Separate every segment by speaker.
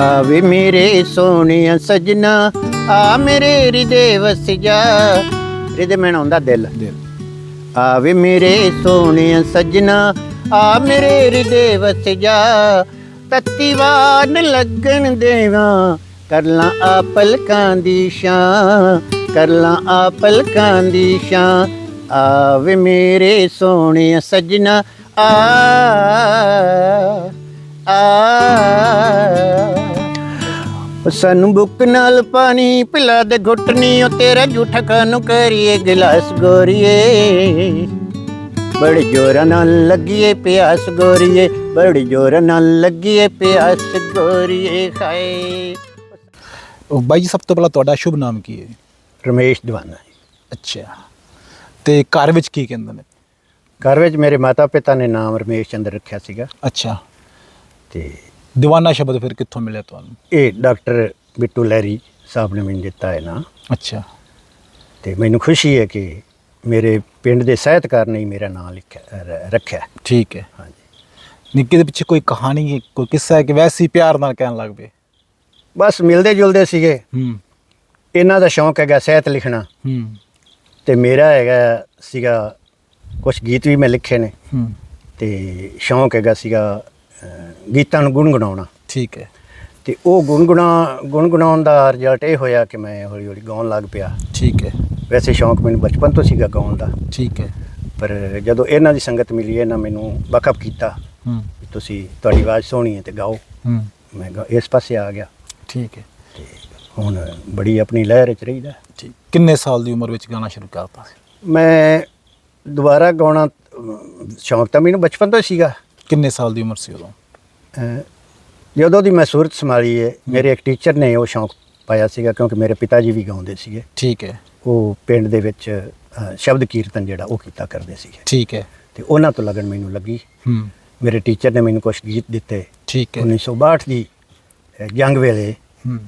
Speaker 1: ਆਵੇ ਮੇਰੇ ਸੋਹਣਿਆ ਸਜਣਾ ਆ ਮੇਰੇ ਹਿਰਦੇ ਵਸ ਜਾ ਹਿਰਦੇ ਮੈਂ ਆਉਂਦਾ ਦਿਲ।
Speaker 2: ਦਿਲ।
Speaker 1: ਆਵੇ ਮੇਰੇ ਸੋਹਣਿਆ ਸਜਣਾ ਆ ਮੇਰੇ ਹਿਰਦੇ ਵਸ ਜਾ ਤੱਤੀ ਵਾਨ ਲੱਗਣ ਦੇਵਾ ਕਰ ਲਾਂ ਆ ਪਲਕਾਂ ਦੀ ਸ਼ਾਂ ਕਰ ਲਾਂ ਆ ਪਲਕਾਂ ਦੀ ਸ਼ਾਂ ਆਵੇ ਮੇਰੇ ਸੋਹਣਿਆ ਸਜਣਾ ਆ ਆ। ਸਾਨੂੰ ਬੁੱਕ ਨਾਲ ਪਾਣੀ ਪਿਲਾ ਦੇ ਘੁੱਟਣੀ ਉਹ ਤੇਰਾ ਝੂਠਾ ਕਾਨੂੰ ਕਰੀਏ ਗਿਲਾਸ ਗੋਰੀਏ। ਬੜੇ ਜੋਰਾਂ ਨਾਲ ਲੱਗੀਏ ਪਿਆਸ ਗੋਰੀਏ ਬੜੇ ਜੋਰਾਂ ਨਾਲ ਲੱਗੀਏ ਪਿਆਸ ਗੋਰੀਏ ਖਾਏ
Speaker 2: ਉਹ ਬਾਈ ਜੀ ਸਭ ਤੋਂ ਪਹਿਲਾਂ ਤੁਹਾਡਾ ਸ਼ੁਭ ਨਾਮ ਕੀ ਹੈ?
Speaker 1: ਰਮੇਸ਼ ਦੀਵਾਨਾ
Speaker 2: ਅੱਛਾ। ਤੇ ਘਰ ਵਿੱਚ ਕੀ ਕਹਿੰਦੇ ਨੇ?
Speaker 1: ਘਰ ਵਿੱਚ ਮੇਰੇ ਮਾਤਾ ਪਿਤਾ ਨੇ ਨਾਮ ਰਮੇਸ਼ ਚੰਦਰ ਰੱਖਿਆ ਸੀਗਾ।
Speaker 2: ਅੱਛਾ।
Speaker 1: ਤੇ
Speaker 2: ਦੀਵਾਨਾ ਸ਼ਬਦ ਫਿਰ ਕਿੱਥੋਂ ਮਿਲਿਆ ਤੁਹਾਨੂੰ?
Speaker 1: ਇਹ ਡਾਕਟਰ ਬਿੱਟੂ ਲਹਿਰੀ ਸਾਹਿਬ ਨੇ ਮੈਨੂੰ ਦਿੱਤਾ ਹੈ ਨਾ।
Speaker 2: ਅੱਛਾ।
Speaker 1: ਤੇ ਮੈਨੂੰ ਖੁਸ਼ੀ ਹੈ ਕਿ ਮੇਰੇ ਪਿੰਡ ਦੇ ਸਾਹਿਤਕਾਰ ਨੇ ਹੀ ਮੇਰਾ ਨਾਮ ਲਿਖਿਆ ਰ- ਰੱਖਿਆ।
Speaker 2: ਠੀਕ ਹੈ।
Speaker 1: ਹਾਂਜੀ।
Speaker 2: ਨਿੱਕੇ ਦੇ ਪਿੱਛੇ ਕੋਈ ਕਹਾਣੀ ਹੈ ਕੋਈ ਕਿੱਸਾ ਹੈ ਕਿ ਵੈਸੇ ਹੀ ਪਿਆਰ ਨਾਲ ਕਹਿਣ ਲੱਗ ਪਏ?
Speaker 1: ਬਸ ਮਿਲਦੇ ਜੁਲਦੇ ਸੀਗੇ।
Speaker 2: ਹੂੰ।
Speaker 1: ਇਹਨਾਂ ਦਾ ਸ਼ੌਂਕ ਹੈਗਾ ਸਾਹਿਤ ਲਿਖਣਾ।
Speaker 2: ਹੂੰ।
Speaker 1: ਤੇ ਮੇਰਾ ਹੈਗਾ ਸੀਗਾ ਕੁਝ ਗੀਤ ਵੀ ਮੈਂ ਲਿਖੇ ਨੇ।
Speaker 2: ਹੂੰ।
Speaker 1: ਤੇ ਸ਼ੌਂਕ ਹੈਗਾ ਸੀਗਾ ਗੀਤਾਂ ਨੂੰ ਗੁੰਗੁਣਾਉਣਾ
Speaker 2: ਠੀਕ ਹੈ।
Speaker 1: ਤੇ ਉਹ ਗੁੰਗੁਣਾ ਗੁੰਗੁਣਾਉਣ ਦਾ ਰਿਜ਼ਲਟ ਇਹ ਹੋਇਆ ਕਿ ਮੈਂ ਹੌਲੀ ਹੌਲੀ ਗਾਉਣ ਲੱਗ ਪਿਆ।
Speaker 2: ਠੀਕ ਹੈ।
Speaker 1: ਵੈਸੇ ਸ਼ੌਂਕ ਮੈਨੂੰ ਬਚਪਨ ਤੋਂ ਸੀਗਾ ਗਾਉਣ ਦਾ।
Speaker 2: ਠੀਕ ਹੈ।
Speaker 1: ਪਰ ਜਦੋਂ ਇਹਨਾਂ ਦੀ ਸੰਗਤ ਮਿਲੀ ਇਹਨਾਂ ਮੈਨੂੰ ਬਕਅਪ ਕੀਤਾ
Speaker 2: ਹੂੰ।
Speaker 1: ਤੁਸੀਂ ਤੁਹਾਡੀ ਆਵਾਜ਼ ਸੋਹਣੀ ਹੈ ਤੇ ਗਾਓ।
Speaker 2: ਹੂੰ।
Speaker 1: ਮੈਂ ਇਸ ਪਾਸੇ ਆ ਗਿਆ।
Speaker 2: ਠੀਕ ਹੈ।
Speaker 1: ਤੇ ਹੁਣ ਬੜੀ ਆਪਣੀ ਲਹਿਰ ਚ ਰਹੀਦਾ।
Speaker 2: ਠੀਕ ਕਿੰਨੇ ਸਾਲ ਦੀ ਉਮਰ ਵਿੱਚ ਗਾਣਾ ਸ਼ੁਰੂ ਕਰਤਾ ਸੀ?
Speaker 1: ਮੈਂ ਦੁਬਾਰਾ ਗਾਉਣਾ ਸ਼ੌਂਕ ਤਾਂ ਮੈਨੂੰ ਬਚਪਨ ਤੋਂ ਸੀਗਾ।
Speaker 2: ਕਿੰਨੇ ਸਾਲ ਦੀ ਉਮਰ ਸੀ ਉਦੋਂ?
Speaker 1: ਅਹ, ਜਦੋਂ ਦੀ ਮੈਂ ਸੂਰਤ ਸੰਭਾਲੀ ਹੈ ਮੇਰੇ ਇੱਕ ਟੀਚਰ ਨੇ ਉਹ ਸ਼ੌਂਕ ਪਾਇਆ ਸੀਗਾ ਕਿਉਂਕਿ ਮੇਰੇ ਪਿਤਾ ਜੀ ਵੀ ਗਾਉਂਦੇ ਸੀਗੇ।
Speaker 2: ਠੀਕ ਹੈ।
Speaker 1: ਉਹ ਪਿੰਡ ਦੇ ਵਿੱਚ ਅਹ, ਸ਼ਬਦ ਕੀਰਤਨ ਜਿਹੜਾ ਉਹ ਕੀਤਾ ਕਰਦੇ ਸੀਗੇ।
Speaker 2: ਠੀਕ ਹੈ।
Speaker 1: ਤੇ ਉਹਨਾਂ ਤੋਂ ਲੱਗਣ ਮੈਨੂੰ ਲੱਗੀ।
Speaker 2: ਹੂੰ।
Speaker 1: ਮੇਰੇ ਟੀਚਰ ਨੇ ਮੈਨੂੰ ਕੁਝ ਗੀਤ ਦਿੱਤੇ।
Speaker 2: ਠੀਕ ਹੈ।
Speaker 1: 1962 ਦੀ ਅਹ, ਜੰਗ ਵੇਲੇ
Speaker 2: ਹੂੰ।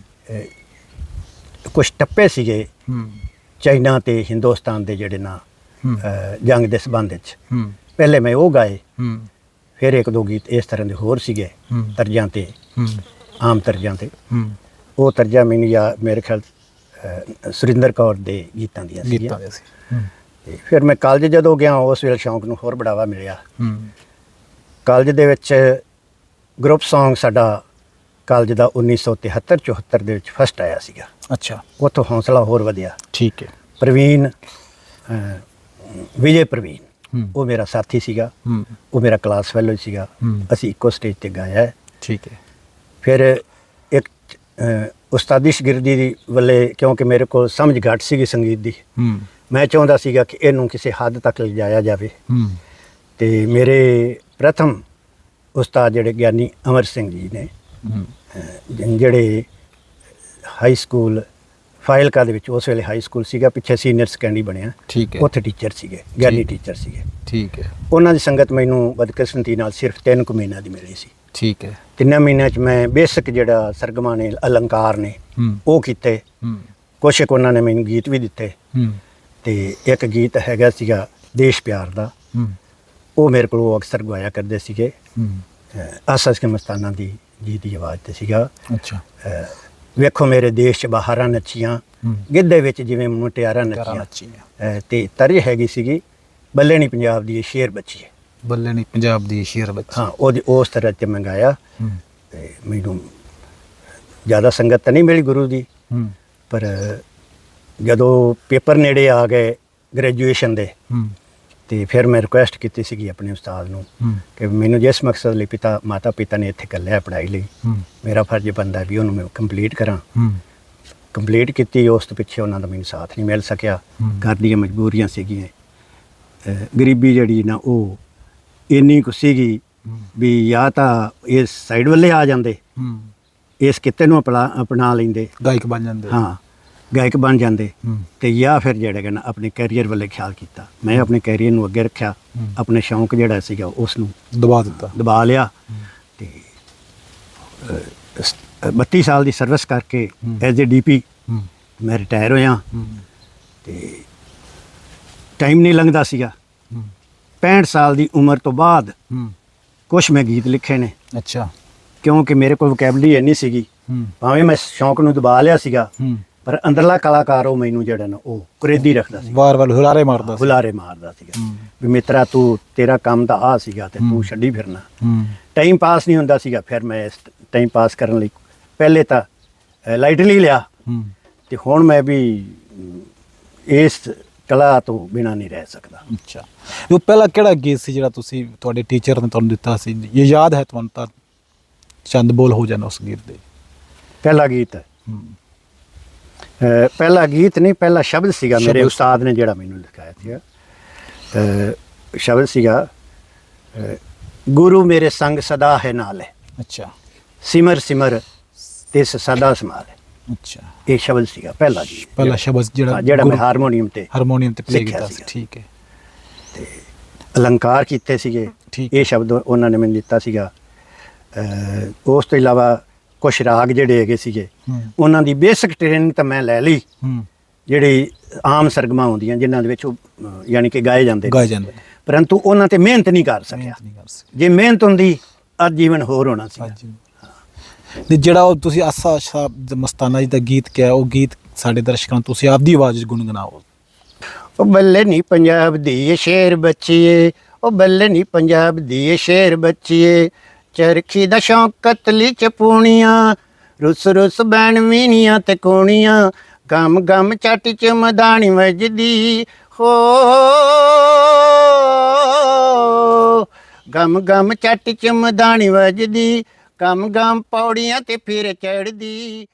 Speaker 1: ਕੁਝ ਟੱਪੇ ਸੀਗੇ
Speaker 2: ਹੂੰ।
Speaker 1: ਚਾਈਨਾ ਤੇ ਹਿੰਦੁਸਤਾਨ ਦੇ ਜਿਹੜੇ ਨਾ
Speaker 2: ਹੂੰ।
Speaker 1: ਅਹ, ਜੰਗ ਦੇ ਸਬੰਧ ਵਿੱਚ।
Speaker 2: ਹੂੰ।
Speaker 1: ਪਹਿਲੇ ਮੈਂ ਉਹ ਗਾਏ।
Speaker 2: ਹੂੰ।
Speaker 1: ਫਿਰ ਇੱਕ ਦੋ ਗੀਤ ਇਸ ਤਰ੍ਹਾਂ ਦੇ ਹੋਰ ਸੀਗੇ ਤਰਜਾਂ ਤੇ ਆਮ ਤਰਜਾਂ ਤੇ। ਉਹ ਤਰਜਾ ਮੈਨੂੰ ਯਾ ਮੇਰੇ ਖਿਆਲ ਸੁਰਿੰਦਰ ਕੌਰ ਦੇ ਗੀਤਾਂ ਦੀਆਂ
Speaker 2: ਗੀਤਾਂ
Speaker 1: ਸੀਗੀਆਂ ਤੇ ਫਿਰ ਮੈਂ ਕਾਲਜ ਜਦੋਂ ਗਿਆ ਉਸ ਵੇਲੇ ਸ਼ੌਂਕ ਨੂੰ ਹੋਰ ਬੜਾਵਾ ਮਿਲਿਆ। ਕਾਲਜ ਦੇ ਵਿੱਚ ਗਰੁੱਪ Song ਸਾਡਾ ਕਾਲਜ ਦਾ 1973 74 ਦੇ ਵਿੱਚ ਫਸਟ ਆਇਆ ਸੀਗਾ।
Speaker 2: ਅੱਛਾ।
Speaker 1: ਉੱਥੋਂ ਹੌਸਲਾ ਹੋਰ ਵਧਿਆ।
Speaker 2: ਠੀਕ ਹੈ।
Speaker 1: ਪ੍ਰਵੀਨ ਵਿਜੇ ਪ੍ਰਵੀਨ। ਉਹ ਮੇਰਾ ਸਾਥੀ ਸੀਗਾ। ਉਹ ਮੇਰਾ ਕਲਾਸ ਫੈਲੋ ਸੀਗਾ। ਅਸੀਂ ਇੱਕੋ ਸਟੇਜ ਤੇ ਗਾਇਆ।
Speaker 2: ਠੀਕ ਹੈ।
Speaker 1: ਫਿਰ ਇੱਕ ਉਸਤਾਦੀ ਸ਼ਗਿਰਦੀ ਦੀ ਵੱਲੇ ਕਿਉਂਕਿ ਮੇਰੇ ਕੋਲ ਸਮਝ ਘੱਟ ਸੀਗੀ ਸੰਗੀਤ ਦੀ। ਮੈਂ ਚਾਹੁੰਦਾ ਸੀਗਾ ਕਿ ਇਹਨੂੰ ਕਿਸੇ ਹੱਦ ਤੱਕ ਲਿਜਾਇਆ ਜਾਵੇ। ਤੇ ਮੇਰੇ ਪ੍ਰਥਮ ਉਸਤਾਦ ਜਿਹੜੇ ਗਿਆਨੀ ਅਮਰ ਸਿੰਘ ਜੀ ਨੇ ਜਿਹੜੇ ਹਾਈ ਸਕੂਲ ਫਾਇਲਕਾ ਦੇ ਵਿੱਚ? ਉਸ ਵੇਲੇ ਹਾਈ ਸਕੂਲ ਸੀਗਾ ਪਿੱਛੇ ਸੀਨੀਅਰ ਸੈਕੰਡਰੀ ਬਣਿਆ।
Speaker 2: ਠੀਕ ਹੈ।
Speaker 1: ਉੱਥੇ ਟੀਚਰ ਸੀਗੇ ਗਿਆਨੀ। ਟੀਚਰ ਸੀਗੇ।
Speaker 2: ਠੀਕ ਹੈ।
Speaker 1: ਉਹਨਾਂ ਦੀ ਸੰਗਤ ਮੈਨੂੰ ਬਦਕਿਸਮਤੀ ਨਾਲ ਸਿਰਫ 3 ਕੁ ਮਹੀਨਿਆਂ ਦੀ ਮਿਲੀ ਸੀ।
Speaker 2: ਠੀਕ ਹੈ।
Speaker 1: ਤਿੰਨਾਂ ਮਹੀਨਿਆਂ 'ਚ ਮੈਂ ਬੇਸਿਕ ਜਿਹੜਾ ਸਰਗਮਾਂ ਨੇ ਅਲੰਕਾਰ ਨੇ ਉਹ ਕੀਤੇ। ਕੁਛ ਕੁ ਉਹਨਾਂ ਨੇ ਮੈਨੂੰ ਗੀਤ ਵੀ ਦਿੱਤੇ। ਤੇ ਇੱਕ ਗੀਤ ਹੈਗਾ ਸੀਗਾ ਦੇਸ਼ ਪਿਆਰ ਦਾ। ਉਹ ਮੇਰੇ ਕੋਲ ਉਹ ਅਕਸਰ ਗਵਾਇਆ ਕਰਦੇ ਸੀਗੇ।
Speaker 2: ਹੂੰ।
Speaker 1: ਆਸਾ ਕੇ ਮਸਤਾਨਾ ਦੀ ਜੀ ਦੀ ਆਵਾਜ਼ ਤੇ ਸੀਗਾ।
Speaker 2: ਅੱਛਾ।
Speaker 1: ਵੇਖੋ ਮੇਰੇ ਦੇਸ਼ 'ਚ ਬਹਾਰਾਂ ਨੱਚੀਆਂ ਗਿੱਧੇ ਵਿੱਚ ਜਿਵੇਂ ਮੁਟਿਆਰਾਂ ਨੱਚੀਆਂ। ਤੇ ਤਰਜ ਹੈਗੀ ਸੀਗੀ ਬੱਲੇ ਨਹੀਂ ਪੰਜਾਬ ਦੀ ਇਹ ਸ਼ੇਰ ਬੱਚੀ ਹੈ।
Speaker 2: ਬੱਲੇ ਨਹੀਂ ਪੰਜਾਬ ਦੀ ਸ਼ੇਰ ਬੱਚੀ।
Speaker 1: ਹਾਂ ਉਹਦੀ ਉਸ ਤਰ੍ਹਾਂ ਤੇ ਮੈਂ ਗਾਇਆ
Speaker 2: ਹੂੰ।
Speaker 1: ਤੇ ਮੈਨੂੰ ਜ਼ਿਆਦਾ ਸੰਗਤ ਤਾਂ ਨਹੀਂ ਮਿਲੀ ਗੁਰੂ ਦੀ। ਪਰ ਜਦੋਂ ਪੇਪਰ ਨੇੜੇ ਆ ਗਏ ਗ੍ਰੈਜੂਏਸ਼ਨ ਦੇ ਤੇ ਫਿਰ ਮੈਂ ਰਿਕੁਐਸਟ ਕੀਤੀ ਸੀਗੀ ਆਪਣੇ ਉਸਤਾਦ ਨੂੰ ਕਿ ਮੈਨੂੰ ਜਿਸ ਮਕਸਦ ਲਈ ਪਿਤਾ ਮਾਤਾ ਪਿਤਾ ਨੇ ਇੱਥੇ ਕੱਲਿਆ ਪੜ੍ਹਾਈ ਲਈ ਮੇਰਾ ਫਰਜ਼ ਬਣਦਾ ਵੀ ਉਹਨੂੰ ਮੈਂ ਕੰਪਲੀਟ ਕਰਾਂ। ਕੰਪਲੀਟ ਕੀਤੀ ਉਸ ਤੋਂ ਪਿੱਛੇ ਉਹਨਾਂ ਦਾ ਮੈਨੂੰ ਸਾਥ ਨਹੀਂ ਮਿਲ ਸਕਿਆ। ਘਰ ਦੀਆਂ ਮਜਬੂਰੀਆਂ ਸੀਗੀਆਂ। ਗਰੀਬੀ ਜਿਹੜੀ ਨਾ ਉਹ ਇੰਨੀ ਕੁ ਸੀਗੀ। ਵੀ ਜਾਂ ਤਾਂ ਇਸ ਸਾਈਡ ਵੱਲੇ ਆ ਜਾਂਦੇ ਇਸ ਕਿੱਤੇ ਨੂੰ ਅਪਣਾ ਲੈਂਦੇ।
Speaker 2: ਗਾਇਕ ਬਣ ਜਾਂਦੇ।
Speaker 1: ਹਾਂ। ਗਾਇਕ ਬਣ ਜਾਂਦੇ ਤੇ ਜਾਂ ਫਿਰ ਜਿਹੜਾ ਕਿ ਨਾ ਆਪਣੇ ਕੈਰੀਅਰ ਵੱਲੇ ਖਿਆਲ ਕੀਤਾ। ਮੈਂ ਆਪਣੇ ਕੈਰੀਅਰ ਨੂੰ ਅੱਗੇ ਰੱਖਿਆ। ਆਪਣੇ ਸ਼ੌਂਕ ਜਿਹੜਾ ਸੀਗਾ ਉਸ ਨੂੰ
Speaker 2: ਦਬਾ ਦਿੱਤਾ।
Speaker 1: ਦਬਾ ਲਿਆ। ਤੇ ਅਹ, ਸ- ਅਹ, 32 ਸਾਲ ਦੀ ਸਰਵਿਸ ਕਰਕੇ। ਐਜ਼ ਏ ਡੀਪੀ ਮੈਂ ਰਿਟਾਇਰ ਹੋਇਆ। ਤੇ ਟਾਈਮ ਨਹੀਂ ਲੰਘਦਾ ਸੀਗਾ।
Speaker 2: ਹੂੰ।
Speaker 1: 65 ਸਾਲ ਦੀ ਉਮਰ ਤੋਂ ਬਾਅਦ ਕੁਝ ਮੈਂ ਗੀਤ ਲਿਖੇ ਨੇ।
Speaker 2: ਅੱਛਾ।
Speaker 1: ਕਿਉਂਕਿ ਮੇਰੇ ਕੋਲ ਵੋਕੈਬਲਰੀ ਇੰਨੀ ਸੀਗੀ। ਭਾਵੇਂ ਮੈਂ ਸ਼ੌਂਕ ਨੂੰ ਦਬਾ ਲਿਆ ਸੀਗਾ। ਪਰ ਅੰਦਰਲਾ ਕਲਾਕਾਰ ਉਹ ਮੈਨੂੰ ਜਿਹੜਾ ਨਾ ਉਹ ਕੁਰੇਦੀ ਰੱਖਦਾ ਸੀ।
Speaker 2: ਵਾਰ ਵਾਰ ਹੁਲਾਰੇ ਮਾਰਦਾ ਸੀ।
Speaker 1: ਹੁਲਾਰੇ ਮਾਰਦਾ ਸੀਗਾ। ਵੀ ਮਿੱਤਰਾ ਤੂੰ ਤੇਰਾ ਕੰਮ ਤਾਂ ਆ ਸੀਗਾ ਤੇ ਤੂੰ ਛੱਡੀ ਫਿਰਨਾ। ਟਾਈਮ ਪਾਸ ਨਹੀਂ ਹੁੰਦਾ ਸੀਗਾ। ਫਿਰ ਮੈਂ ਇਸ ਟਾਈਮ ਪਾਸ ਕਰਨ ਲਈ ਪਹਿਲੇ ਤਾਂ ਲਾਈਟਲੀ ਲਿਆ। ਤੇ ਹੁਣ ਮੈਂ ਵੀ ਇਸ ਕਲਾ ਤੋਂ ਬਿਨਾ ਨਹੀਂ ਰਹਿ ਸਕਦਾ।
Speaker 2: ਅੱਛਾ। ਉਹ ਪਹਿਲਾ ਕਿਹੜਾ ਗੀਤ ਸੀ ਜਿਹੜਾ ਤੁਸੀਂ ਤੁਹਾਡੇ ਟੀਚਰ ਨੇ ਤੁਹਾਨੂੰ ਦਿੱਤਾ ਸੀ? ਇਹ ਯਾਦ ਹੈ ਤੁਹਾਨੂੰ ਤਾਂ? ਚੰਦ ਬੋਲ ਹੋ ਜਾਣਾ ਉਸ ਗੀਤ ਦੇ।
Speaker 1: ਪਹਿਲਾ ਗੀਤ
Speaker 2: ਹੂੰ।
Speaker 1: ਪਹਿਲਾ ਗੀਤ ਨਹੀਂ ਪਹਿਲਾ ਸ਼ਬਦ ਸੀਗਾ ਮੇਰੇ। ਉਸਤਾਦ ਨੇ ਜਿਹੜਾ ਮੈਨੂੰ ਲਿਖਾਇਆ ਸੀਗਾ। ਸ਼ਬਦ ਸੀਗਾ ਗੁਰੂ ਮੇਰੇ ਸੰਗ ਸਦਾ ਹੈ ਨਾਲੇ।
Speaker 2: ਅੱਛਾ।
Speaker 1: ਸਿਮਰ ਸਿਮਰ ਤਿਸ ਸਦਾ ਸਮਾਲੇ
Speaker 2: ਅੱਛਾ।
Speaker 1: ਇਹ ਸ਼ਬਦ ਸੀਗਾ ਪਹਿਲਾ ਗੀਤ।
Speaker 2: ਪਹਿਲਾ ਸ਼ਬਦ ਜਿਹੜਾ
Speaker 1: ਹਾਂ, ਜਿਹੜਾ ਮੈਂ ਹਾਰਮੋਨੀਅਮ ਤੇ
Speaker 2: ਹਾਰਮੋਨੀਅਮ ਤੇ ਪਲੇ ਕੀਤਾ ਸੀ। ਠੀਕ ਹੈ।
Speaker 1: ਅਲੰਕਾਰ ਕੀਤੇ ਸੀਗੇ। ਇਹ ਸ਼ਬਦ ਉਹਨਾਂ ਨੇ ਮੈਨੂੰ ਦਿੱਤਾ ਸੀਗਾ। ਉਸ ਤੋਂ ਇਲਾਵਾ ਕੁਝ ਰਾਗ ਜਿਹੜੇ ਹੈਗੇ ਸੀਗੇ ਉਹਨਾਂ ਦੀ ਬੇਸਿਕ ਟ੍ਰੇਨਿੰਗ ਤਾਂ ਮੈਂ ਲੈ ਲਈ। ਜਿਹੜੀ ਆਮ ਸਰਗਮਾਂ ਹੁੰਦੀਆਂ ਜਿਨ੍ਹਾਂ ਦੇ ਵਿੱਚ ਉਹ ਯਾਨੀ ਕਿ ਗਾਏ ਜਾਂਦੇ।
Speaker 2: ਗਾਏ ਜਾਂਦੇ
Speaker 1: ਪਰੰਤੂ ਉਹਨਾਂ ਤੇ ਮਿਹਨਤ ਨਹੀਂ ਕਰ ਸਕਿਆ। ਜੇ ਮਿਹਨਤ ਹੁੰਦੀ ਅੱਜ ਜੀਵਨ ਹੋਰ ਹੋਣਾ ਸੀ।
Speaker 2: ਤੇ ਜਿਹੜਾ ਉਹ ਤੁਸੀਂ ਆਸਾ ਸ਼ਾਹ ਮਸਤਾਨਾ ਜੀ ਦਾ ਗੀਤ ਕਿਹਾ ਉਹ ਗੀਤ ਸਾਡੇ ਦਰਸ਼ਕਾਂ ਤੁਸੀਂ ਆਪਦੀ ਆਵਾਜ਼ ਵਿੱਚ ਗੁੰਗਣਾਓ
Speaker 1: ਉਹ ਬੱਲੇ ਨਹੀਂ ਪੰਜਾਬ ਦੀ ਇਹ ਸ਼ੇਰ ਬੱਚੀਏ ਉਹ ਬੱਲੇ ਨਹੀਂ ਪੰਜਾਬ ਦੀ ਇਹ ਸ਼ੇਰ ਬੱਚੀਏ ਚਰਖੀ ਦਾ ਸ਼ੌਂਕ ਕਤਲੀ ਚ ਪੂਣੀਆਂ ਰੁੱਸ ਰੁੱਸ ਬੈਣ ਮੀਨੀਆਂ ਤੇ ਕੋਣੀਆਂ ਗਮ ਗਮ ਚੱਟ ਚ ਮਦਾਨੀ ਵੱਜਦੀ ਹੋ ਗਮ ਗਮ ਚੱਟ ਚ ਮਦਾਨੀ ਵੱਜਦੀ ਗਮ ਗਮ ਪੌੜੀਆਂ ਤੇ ਫਿਰ ਚੜਦੀ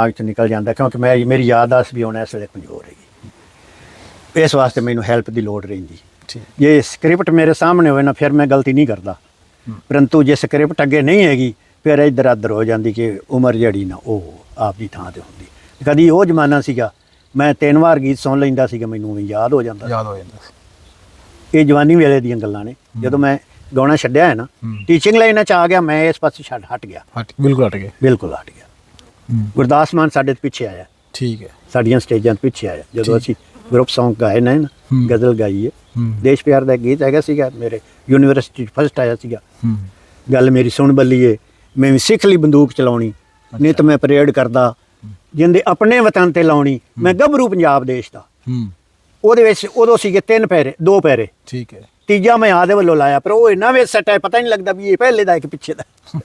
Speaker 1: ਆਗ ਚ ਨਿਕਲ ਜਾਂਦਾ ਕਿਉਂਕਿ ਮੈਂ ਮੇਰੀ ਯਾਦਾਸ਼ਤ ਵੀ ਹੁਣ ਇਸ ਵੇਲੇ ਕਮਜ਼ੋਰ ਹੈਗੀ। ਇਸ ਵਾਸਤੇ ਮੈਨੂੰ ਹੈਲਪ ਦੀ ਲੋੜ ਰਹਿੰਦੀ। ਜੇ ਸਕ੍ਰਿਪਟ ਮੇਰੇ ਸਾਹਮਣੇ ਹੋਵੇ ਨਾ ਫਿਰ ਮੈਂ ਗਲਤੀ ਨਹੀਂ ਕਰਦਾ। ਪਰੰਤੂ ਜੇ ਸਕ੍ਰਿਪਟ ਅੱਗੇ ਨਹੀਂ ਹੈਗੀ ਫਿਰ ਇੱਧਰ ਉੱਧਰ ਹੋ ਜਾਂਦੀ ਕਿ ਉਮਰ ਜਿਹੜੀ ਨਾ ਉਹ ਆਪਦੀ ਥਾਂ ਤੇ ਹੁੰਦੀ। ਕਦੀ ਉਹ ਜ਼ਮਾਨਾ ਸੀਗਾ ਮੈਂ ਤਿੰਨ ਵਾਰ ਗੀਤ ਸੁਣ ਲੈਂਦਾ ਸੀਗਾ ਮੈਨੂੰ ਵੀ ਯਾਦ ਹੋ ਜਾਂਦਾ
Speaker 2: ਯਾਦ ਹੋ ਜਾਂਦਾ
Speaker 1: ਇਹ ਜਵਾਨੀ ਵੇਲੇ ਦੀਆਂ ਗੱਲਾਂ ਨੇ। ਜਦੋਂ ਮੈਂ ਗਾਉਣਾ ਛੱਡਿਆ ਹੈ ਨਾ। ਟੀਚਿੰਗ ਲਾਈਨ ਚ ਆ ਗਿਆ ਮੈਂ ਇਸ ਪਾਸੇ ਛੱਡ ਹਟ ਗਿਆ।
Speaker 2: ਹਟ ਬਿਲਕੁਲ ਹਟ ਗਏ
Speaker 1: ਬਿਲਕੁਲ ਹਟ ਗਿਆ। ਗੁਰਦਾਸ ਮਾਨ ਸਾਡੇ ਤੋਂ ਪਿੱਛੇ ਆਇਆ।
Speaker 2: ਠੀਕ ਹੈ।
Speaker 1: ਸਾਡੀਆਂ ਸਟੇਜਾਂ ਤੋਂ ਪਿੱਛੇ ਆਇਆ। ਜਦੋਂ। ਅਸੀਂ ਗਰੁੱਪ Song ਗਾਏ ਨੇ ਨਾ। ਗਜ਼ਲ ਗਾਈ ਹੈ। ਦੇਸ਼ ਪਿਆਰ ਦਾ ਗੀਤ ਹੈਗਾ ਸੀਗਾ ਮੇਰੇ ਯੂਨੀਵਰਸਿਟੀ ਫਸਟ ਆਇਆ ਸੀਗਾ। ਗੱਲ ਮੇਰੀ ਸੁਣ ਬੱਲੀਏ ਮੈਂ ਵੀ ਸਿੱਖ ਲਈ ਬੰਦੂਕ ਚਲਾਉਣੀ ਨਿਤ ਮੈਂ ਪਰੇਡ ਕਰਦਾ ਜਿੰਦੇ ਆਪਣੇ ਵਤਨ ਤੇ ਲਾਉਣੀ ਮੈਂ ਗੱਭਰੂ ਪੰਜਾਬ ਦੇਸ਼ ਦਾ। ਉਹਦੇ ਵਿੱਚ ਉਦੋਂ ਸੀਗੇ ਤਿੰਨ ਪੈਰੇ ਦੋ ਪੈਰੇ।
Speaker 2: ਠੀਕ ਹੈ।
Speaker 1: ਤੀਜਾ ਮੈਂ ਆਦੇ ਵੱਲੋਂ ਲਾਇਆ ਪਰ ਉਹ ਇੰਨਾ ਵੇਸ ਸੱਟ ਹੈ ਪਤਾ ਨਹੀਂ ਲੱਗਦਾ ਵੀ ਇਹ ਪਹਿਲੇ ਦਾ ਹੈ ਕਿ ਪਿੱਛੇ ਦਾ।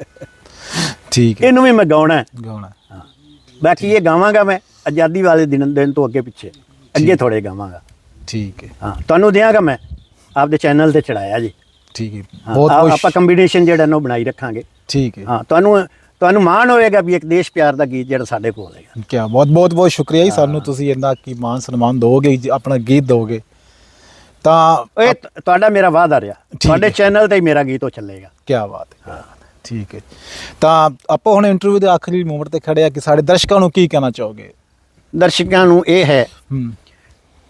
Speaker 2: ਠੀਕ ਹੈ।
Speaker 1: ਇਹਨੂੰ ਵੀ ਮੈਂ ਗਾਉਣਾ ਹੈ।
Speaker 2: ਗਾਉਣਾ
Speaker 1: ਬਾਕੀ ਇਹ ਗਾਵਾਂਗਾ ਮੈਂ ਆਜ਼ਾਦੀ ਵਾਲੇ ਦਿਨ ਦਿਨ ਤੋਂ ਅੱਗੇ ਪਿੱਛੇ। ਅੱਗੇ ਥੋੜੇ ਗਾਵਾਂਗਾ।
Speaker 2: ਠੀਕ ਹੈ।
Speaker 1: ਹਾਂ ਤੁਹਾਨੂੰ ਦਿਆਂਗਾ ਮੈਂ। ਆਪਦੇ ਚੈਨਲ ਤੇ ਚੜਾਇਆ ਜੀ।
Speaker 2: ਠੀਕ ਹੈ।
Speaker 1: ਹਾਂ,
Speaker 2: ਬਹੁਤ ਬਹੁਤ
Speaker 1: ਆਪਾਂ ਕੰਬੀਨੇਸ਼ਨ ਜਿਹੜਾ ਨਾ ਉਹ ਬਣਾਈ ਰੱਖਾਂਗੇ।
Speaker 2: ਠੀਕ ਹੈ।
Speaker 1: ਹਾਂ ਤੁਹਾਨੂੰ ਤੁਹਾਨੂੰ ਮਾਣ ਹੋਏਗਾ ਵੀ ਇੱਕ ਦੇਸ਼ ਪਿਆਰ ਦਾ ਗੀਤ ਜਿਹੜਾ ਸਾਡੇ ਕੋਲ ਹੈਗਾ।
Speaker 2: ਕਿਆ ਬਹੁਤ ਬਹੁਤ ਬਹੁਤ ਸ਼ੁਕਰੀਆ ਜੀ ਸਾਨੂੰ ਤੁਸੀਂ ਇੰਨਾ ਕੀ ਮਾਨ ਸਨਮਾਨ ਦੋਗੇ ਆਪਣਾ ਗੀਤ ਦੋਗੇ। ਤਾਂ
Speaker 1: ਇਹ ਤ- ਤੁਹਾਡਾ ਮੇਰਾ ਵਾਅਦਾ ਰਿਹਾ।
Speaker 2: ਠੀਕ
Speaker 1: ਤੁਹਾਡੇ
Speaker 2: ਹੈ।
Speaker 1: ਚੈਨਲ ਤੇ ਹੀ ਮੇਰਾ ਗੀਤ ਉਹ ਚੱਲੇਗਾ।
Speaker 2: ਬਾਤ ਹੈ ਕਿਆ ਬਾਤ ਹੈ। ਠੀਕ ਹੈ। ਤਾਂ ਆਪਾਂ ਹੁਣ ਇੰਟਰਵਿਊ ਦੇ ਆਖਰੀ ਮੂਮੈਂਟ ਤੇ ਖੜੇ ਆ ਕਿ ਸਾਡੇ ਦਰਸ਼ਕਾਂ ਨੂੰ ਕੀ ਕਹਿਣਾ ਚਾਹੋਗੇ?
Speaker 1: ਦਰਸ਼ਕਾਂ ਨੂੰ ਇਹ ਹੈ
Speaker 2: ਹੂੰ।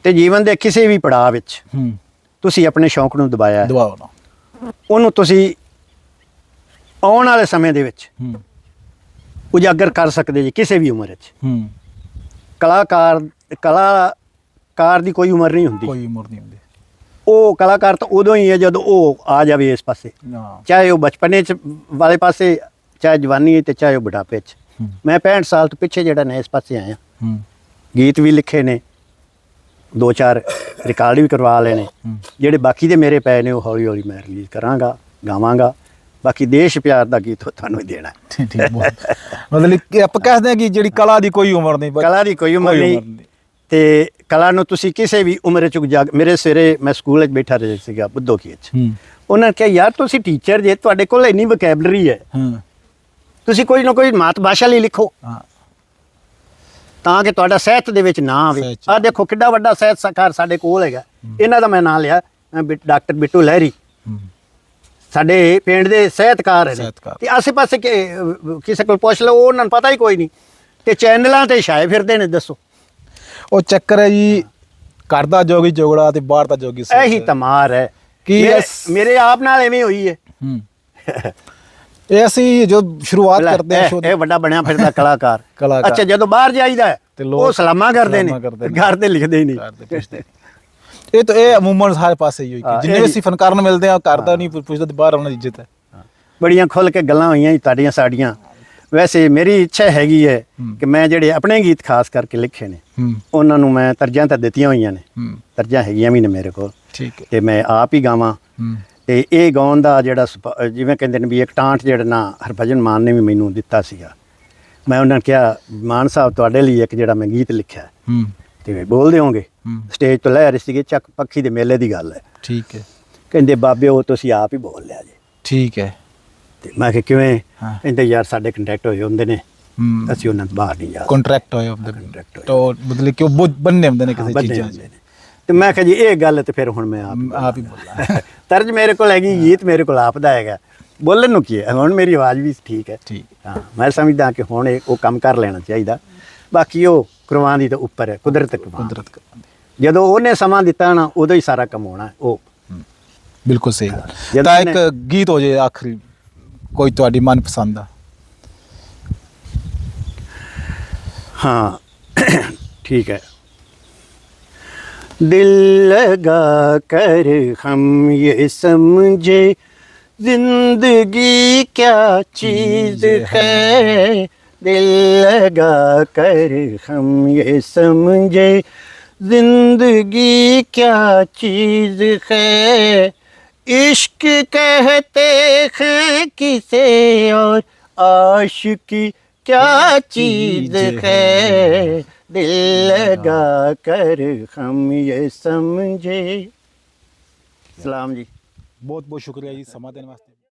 Speaker 1: ਤੇ ਜੀਵਨ ਦੇ ਕਿਸੇ ਵੀ ਪੜਾਅ ਵਿੱਚ
Speaker 2: ਹੂੰ।
Speaker 1: ਤੁਸੀਂ ਆਪਣੇ ਸ਼ੌਂਕ ਨੂੰ ਦਬਾਇਆ ਹੈ।
Speaker 2: ਦੁਆਓ ਨਾ।
Speaker 1: ਉਹਨੂੰ ਤੁਸੀਂ ਆਉਣ ਵਾਲੇ ਸਮੇਂ ਦੇ ਵਿੱਚ
Speaker 2: ਹੂੰ।
Speaker 1: ਉਜਾਗਰ ਕਰ ਸਕਦੇ ਜੀ ਕਿਸੇ ਵੀ ਉਮਰ ਵਿੱਚ।
Speaker 2: ਹੂੰ।
Speaker 1: ਕਲਾਕਾਰ ਕਲਾਕਾਰ ਦੀ ਕੋਈ ਉਮਰ ਨਹੀਂ ਹੁੰਦੀ।
Speaker 2: ਕੋਈ ਉਮਰ ਨਹੀਂ ਹੁੰਦੀ।
Speaker 1: ਉਹ ਕਲਾਕਾਰ ਤਾਂ ਉਦੋਂ ਹੀ ਹੈ ਜਦੋਂ ਉਹ ਆ ਜਾਵੇ ਇਸ ਪਾਸੇ। ਚਾਹੇ ਉਹ ਬਚਪਨੇ ਚ ਵਾਲੇ ਪਾਸੇ ਚਾਹੇ ਜਵਾਨੀ ਤੇ ਚਾਹੇ ਉਹ ਬੁਢਾਪੇ ਚ।
Speaker 2: ਹੂੰ।
Speaker 1: ਮੈਂ 65 ਸਾਲ ਤੋਂ ਪਿੱਛੇ ਜਿਹੜਾ ਨੇ ਇਸ ਪਾਸੇ ਆਇਆ।
Speaker 2: ਹੂੰ।
Speaker 1: ਗੀਤ ਵੀ ਲਿਖੇ ਨੇ। ਦੋ ਚਾਰ ਰਿਕਾਰਡ ਵੀ ਕਰਵਾ
Speaker 2: ਹੂੰ।
Speaker 1: ਜਿਹੜੇ ਬਾਕੀ ਦੇ ਮੇਰੇ ਪਏ ਨੇ ਉਹ ਹੌਲੀ ਹੌਲੀ ਮੈਂ ਰਿਲੀਜ਼ ਕਰਾਂਗਾ ਗਾਵਾਂਗਾ। ਬਾਕੀ ਦੇਸ਼ ਪਿਆਰ ਦਾ ਗੀਤ ਤੁਹਾਨੂੰ ਹੀ ਦੇਣਾ।
Speaker 2: ਠੀਕ ਠੀਕ ਮਤਲਬ ਕਿ ਆਪਾਂ ਕਹਿੰਦੇ ਆ ਕਿ ਜਿਹੜੀ ਕਲਾ ਦੀ ਕੋਈ ਉਮਰ ਨਹੀਂ
Speaker 1: ਕਲਾ ਦੀ ਕੋਈ ਉਮਰ ਨਹੀਂ। ਤੇ ਕਲਾ ਨੂੰ ਤੁਸੀਂ ਕਿਸੇ ਵੀ ਉਮਰ ਚ ਉਜਾਗ ਮੇਰੇ ਸਵੇਰੇ ਮੈਂ ਸਕੂਲ ਵਿੱਚ ਬੈਠਾ ਰਿਹਾ ਸੀਗਾ ਬੁੱਧੋ ਕੀ ਚ। ਉਹਨਾਂ ਨੇ ਕਿਹਾ ਯਾਰ ਤੁਸੀਂ ਟੀਚਰ ਜੇ ਤੁਹਾਡੇ ਕੋਲ ਇੰਨੀ ਵੋਕੈਬਲਰੀ ਹੈ। ਤੁਸੀਂ ਕੋਈ ਨਾ ਕੋਈ ਮਾਤ ਭਾਸ਼ਾ ਲਈ ਲਿਖੋ।
Speaker 2: ਹਾਂ।
Speaker 1: ਤਾਂ ਕਿ ਤੁਹਾਡਾ ਸਾਹਿਤ ਦੇ ਵਿੱਚ ਨਾਂ ਆਵੇ।
Speaker 2: ਸਾਹਿਤ ਚ।
Speaker 1: ਆ ਦੇਖੋ ਕਿੱਡਾ ਵੱਡਾ ਸਾਹਿਤ ਸਕਾਰ ਸਾਡੇ ਕੋਲ ਹੈਗਾ। ਇਹਨਾਂ ਦਾ ਮੈਂ ਨਾਂ ਲਿਆ ਬਿ- ਡਾਕਟਰ ਬਿੱਟੂ ਲਹਿਰੀ।
Speaker 2: ਹੂੰ।
Speaker 1: ਸਾਡੇ ਪਿੰਡ ਦੇ ਸਾਹਿਤਕਾਰ ਨੇ।
Speaker 2: ਸਾਹਿਤਕਾਰ।
Speaker 1: ਤੇ ਆਸੇ-ਪਾਸੇ ਕਿ ਅਹ, ਕਿਸੇ ਕੋਲ ਪੁੱਛ ਲਓ ਉਹਨਾਂ ਨੂੰ ਪਤਾ ਹੀ ਕੋਈ ਨਹੀਂ। ਤੇ ਚੈਨਲਾਂ ਤੇ ਛਾਏ ਫਿਰਦੇ ਨੇ ਦੱਸੋ।
Speaker 2: ਉਹ ਚੱਕਰ ਹੈ ਜੀ ਘਰ ਦਾ ਜੋਗੀ ਜੋਗੜਾ ਤੇ ਬਾਹਰ ਦਾ ਜੋਗੀ ਸੋਚ।
Speaker 1: ਇਹੀ ਤਮਾਰ ਹੈ।
Speaker 2: ਕੀ
Speaker 1: ਮੇਰੇ-
Speaker 2: ਇਸ-
Speaker 1: ਮੇਰੇ ਆਪ ਨਾਲ ਐਵੇਂ ਹੋਈ ਹੈ।
Speaker 2: ਹੂੰ। ਇਹ ਅਸੀਂ ਜੋ ਸ਼ੁਰੂਆਤ ਕਰਦੇ ਹਾਂ
Speaker 1: ਇਹ-
Speaker 2: ਸ਼ੋਅ
Speaker 1: ਇਹ ਵੱਡਾ ਬਣਿਆ ਫਿਰਦਾ ਕਲਾਕਾਰ।
Speaker 2: ਕਲਾਕਾਰ।
Speaker 1: ਅੱਛਾ ਜਦੋਂ ਬਾਹਰ ਜਾਈਦਾ ਹੈ,
Speaker 2: ਤੇ ਲੋਕ
Speaker 1: ਉਹ ਸਲਾਮਾਂ ਕਰਦੇ ਨੇ।
Speaker 2: ਕਰਦੇ।
Speaker 1: ਘਰ ਤੇ ਲਿਖਦੇ ਹੀ ਨਹੀਂ
Speaker 2: ਕਰਦੇ ਪੁੱਛਦੇ ਇਹ ਤਾਂ ਇਹ ਅਮੂਮਨ ਸਾਰੇ ਪਾਸੇ ਹੀ ਹੋਈ ਜਿੰਨੇ ਅਸੀਂ ਫਨਕਾਰ ਨੂੰ ਮਿਲਦੇ ਆ ਘਰ ਦਾ ਨਹੀਂ ਪੁੱਛਦੇ ਤੇ ਬਾਹਰ ਦੀ ਇੱਜ਼ਤ ਹੈ।
Speaker 1: ਬੜੀਆਂ ਖੁੱਲ ਕੇ ਗੱਲਾਂ ਹੋਈਆਂ ਜੀ ਤੁਹਾਡੀਆਂ ਸਾਡੀਆਂ। ਵੈਸੇ ਮੇਰੀ ਇੱਛਾ ਹੈਗੀ ਹੈ। ਕਿ ਮੈਂ ਜਿਹੜੇ ਆਪਣੇ ਗੀਤ ਖਾਸ ਕਰਕੇ ਲਿਖੇ ਨੇ ਉਹਨਾਂ ਨੂੰ ਮੈਂ ਤਰਜਾਂ ਤਾਂ ਦਿੱਤੀਆਂ ਹੋਈਆਂ ਨੇ। ਤਰਜਾਂ ਹੈਗੀਆਂ ਵੀ ਨੇ ਮੇਰੇ ਕੋਲ।
Speaker 2: ਠੀਕ ਹੈ।
Speaker 1: ਤੇ ਮੈਂ ਆਪ ਹੀ ਗਾਵਾਂ। ਤੇ ਇਹ ਗਾਉਣ ਦਾ ਜਿਹੜਾ ਸੁਭਾ- ਜਿਵੇਂ ਕਹਿੰਦੇ ਨੇ ਵੀ ਇੱਕ ਟਾਂਟ ਜਿਹੜਾ ਨਾ ਹਰਭਜਨ ਮਾਨ ਨੇ ਵੀ ਮੈਨੂੰ ਦਿੱਤਾ ਸੀਗਾ। ਮੈਂ ਉਹਨਾਂ ਨੂੰ ਕਿਹਾ ਮਾਨ ਸਾਹਿਬ ਤੁਹਾਡੇ ਲਈ ਇੱਕ ਜਿਹੜਾ ਮੈਂ ਗੀਤ ਲਿਖਿਆ।
Speaker 2: ਹੂੰ।
Speaker 1: ਤੇ ਬੋਲ ਦਿਓਗੇ
Speaker 2: ਹੂੰ।
Speaker 1: ਸਟੇਜ ਤੋਂ ਲੈ ਰਹੇ ਸੀਗੇ ਚੱਕ ਪੱਖੀ ਦੇ ਮੇਲੇ ਦੀ ਗੱਲ ਹੈ।
Speaker 2: ਠੀਕ ਹੈ।
Speaker 1: ਕਹਿੰਦੇ ਬਾਬੇ ਉਹ ਤੁਸੀਂ ਆਪ ਹੀ ਬੋਲ ਲਿਆ ਜੀ।
Speaker 2: ਠੀਕ ਹੈ।
Speaker 1: ਤੇ ਮੈਂ ਕਿਹਾ ਕਿਵੇਂ?
Speaker 2: ਹਾਂ।
Speaker 1: ਕਹਿੰਦੇ ਯਾਰ ਸਾਡੇ ਕੰਟੈਕਟ ਹੋਏ ਹੁੰਦੇ ਨੇ।
Speaker 2: ਹੂੰ।
Speaker 1: ਅਸੀਂ ਉਹਨਾਂ ਤੋਂ ਬਾਹਰ ਨਹੀਂ ਜਾ
Speaker 2: ਕੰਟਰੈਕਟ ਹੋਏ
Speaker 1: Contract ਹੋਏ।
Speaker 2: ਤਾਂ ਮਤਲਬ ਕਿ ਉਹ ਬੰਨੇ ਹੁੰਦੇ ਨੇ ਕਿਸੇ
Speaker 1: ਬੰਦੇ
Speaker 2: ਚੀਜ਼ਾਂ
Speaker 1: ਹੁੰਦੇ ਨੇ। ਤੇ ਮੈਂ ਕਿਹਾ ਜੀ ਇਹ ਗੱਲ ਤੇ ਫਿਰ ਹੁਣ ਮੈਂ ਆਪ
Speaker 2: ਆਪ ਹੀ ਬੋਲਣਾ
Speaker 1: ਤਰਜ ਮੇਰੇ ਕੋਲ ਹੈਗੀ ਗੀਤ ਮੇਰੇ ਕੋਲ ਆਪਦਾ ਹੈਗਾ। ਬੋਲਣ ਨੂੰ ਕੀ ਹੈ? ਹੁਣ ਮੇਰੀ ਆਵਾਜ਼ ਵੀ ਠੀਕ ਹੈ।
Speaker 2: ਠੀਕ।
Speaker 1: ਹਾਂ ਮੈਂ ਸਮਝਦਾ ਕਿ ਹੁਣ ਇਹ ਉਹ ਕੰਮ ਕਰ ਲੈਣਾ ਚਾਹੀਦਾ। ਬਾਕੀ ਉਹ ਕੁਰਬਾਨ ਦੀ ਤਾਂ ਉੱਪਰ ਹੈ ਕੁਦਰਤ
Speaker 2: ਕੁਦਰਤ
Speaker 1: ਜਦੋਂ ਉਹਨੇ ਸਮਾਂ ਦਿੱਤਾ ਨਾ ਉਦੋਂ ਹੀ ਸਾਰਾ ਕੰਮ ਹੋਣਾ ਉਹ।
Speaker 2: ਬਿਲਕੁਲ ਸਹੀ ਗੱਲ। ਤਾਂ ਇੱਕ ਗੀਤ ਹੋ ਜੇ ਆਖਰੀ। ਕੋਈ ਤੁਹਾਡੀ ਮਨਪਸੰਦ ਦਾ।
Speaker 1: ਹਾਂ। ਠੀਕ ਹੈ। दिल लगा कर हम ये समझे जिंदगी क्या चीज है दिल लगा कर हम ये समझे जिंदगी क्या चीज है इश्क कहते हैं किसे और आशिकी क्या चीज है दिल लगा कर हम ये समझे सलाम जी
Speaker 2: ਬਹੁਤ ਬਹੁਤ ਸ਼ੁਕਰੀਆ ਜੀ ਸਮਾਂ ਦੇਣ ਵਾਸਤੇ